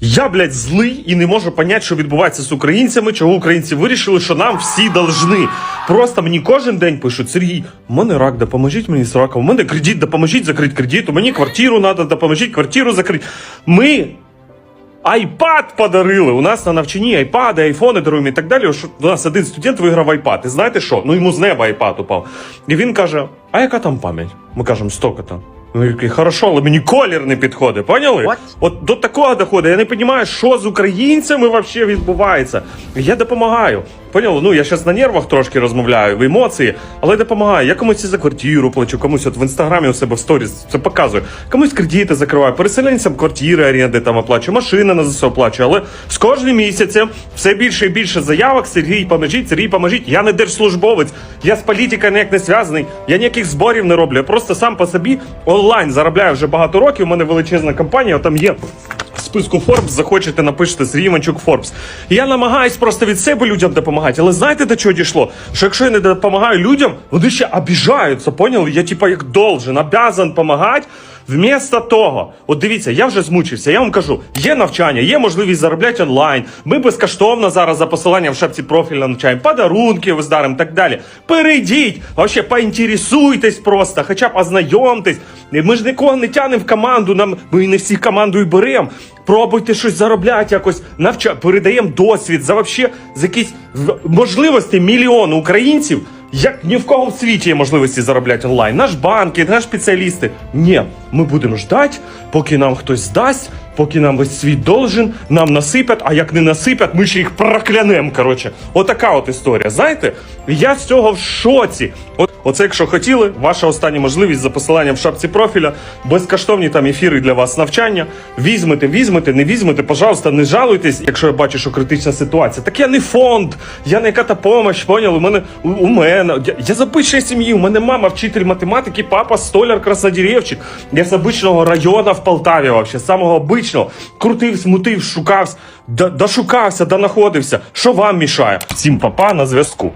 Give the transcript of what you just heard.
Я, блядь, злий і не можу понять, що відбувається з українцями, чого українці вирішили, що нам всі должны. Просто мені кожен день пишуть: Сергій, у мене рак, допоможіть мені з раком, у мене кредит, допоможіть закрити кредит, у мені квартиру треба, допоможіть квартиру закрити. Ми айпад подарили. У нас на навчанні айпади, айфони даруємо і так далі. У нас один студент виграв айпад. І знаєте що? Ну йому з неба айпад упав. І він каже: А яка там пам'ять? Ми кажемо, столько там. Він такий, хорошо, але мені колір не підходить, поняли? What? От до такого доходить. Я не розумію, що з українцями взагалі відбувається. Я допомагаю. Поняли? Ну я зараз на нервах трошки розмовляю, в емоції, але допомагаю. Я комусь і за квартиру плачу, комусь от в інстаграмі у себе в сторіс це показую. Комусь кредити закриваю, переселенцям квартири оренди там оплачую, машини на ЗСУ оплачую. Але з кожним місяцем все більше і більше заявок. Сергій, поможіть, Сергій, поможіть. Я не держслужбовець, я з політикою ніяк не зв'язаний, я ніяких зборів не роблю. Я просто сам по собі онлайн заробляю вже багато років. У мене величезна компанія, там є. В списку Forbes захочете, напишете Сергій Іванчук Forbes. Я намагаюсь просто від себе людям допомагати. Але знаєте, до чого дійшло? Що якщо я не допомагаю людям, вони ще обіжаються, поняли? Я типа як должен, обязан допомагати. Вмісто того, от дивіться, я вже змучився. Я вам кажу, є навчання, є можливість заробляти онлайн. Ми безкоштовно зараз за посиланням в шапці профіля навчаємо, подарунки виздаримо і так далі. Перейдіть, вообще поінтересуйтесь просто, хоча б ознайомтесь. Ми ж нікого не тянемо в команду, нам ми не всіх командою беремо. Пробуйте щось заробляти, якось навча, передаємо досвід за вообще за якісь можливості мільйону українців. Як ні в кого в світі є можливості заробляти онлайн. Наш банки, наш спеціалісти. Ні, ми будемо ждати, поки нам хтось здасть, поки нам весь світ должен, нам насипять, а як не насипять, ми ще їх проклянемо. Коротше, отака от історія. Знаєте, я з цього в шоці. От, оце, якщо хотіли, ваша остання можливість за посиланням в шапці профіля, безкоштовні там ефіри для вас навчання. Візьмете, візьмете, не візьмете, пожалуйста, не жалуйтесь, якщо я бачу, що критична ситуація. Так я не фонд, я не яка-то помощь, поняли? У мене у, у мене. Я, я з обичної сім'ї, у мене мама вчитель математики, папа столяр, краснодеревчик. Я з обичного району в Полтаві, вообще, самого обичного. Крутив, смутив, шукався, до- дошукався, донаходився. Що вам мішає? Всім папа на зв'язку.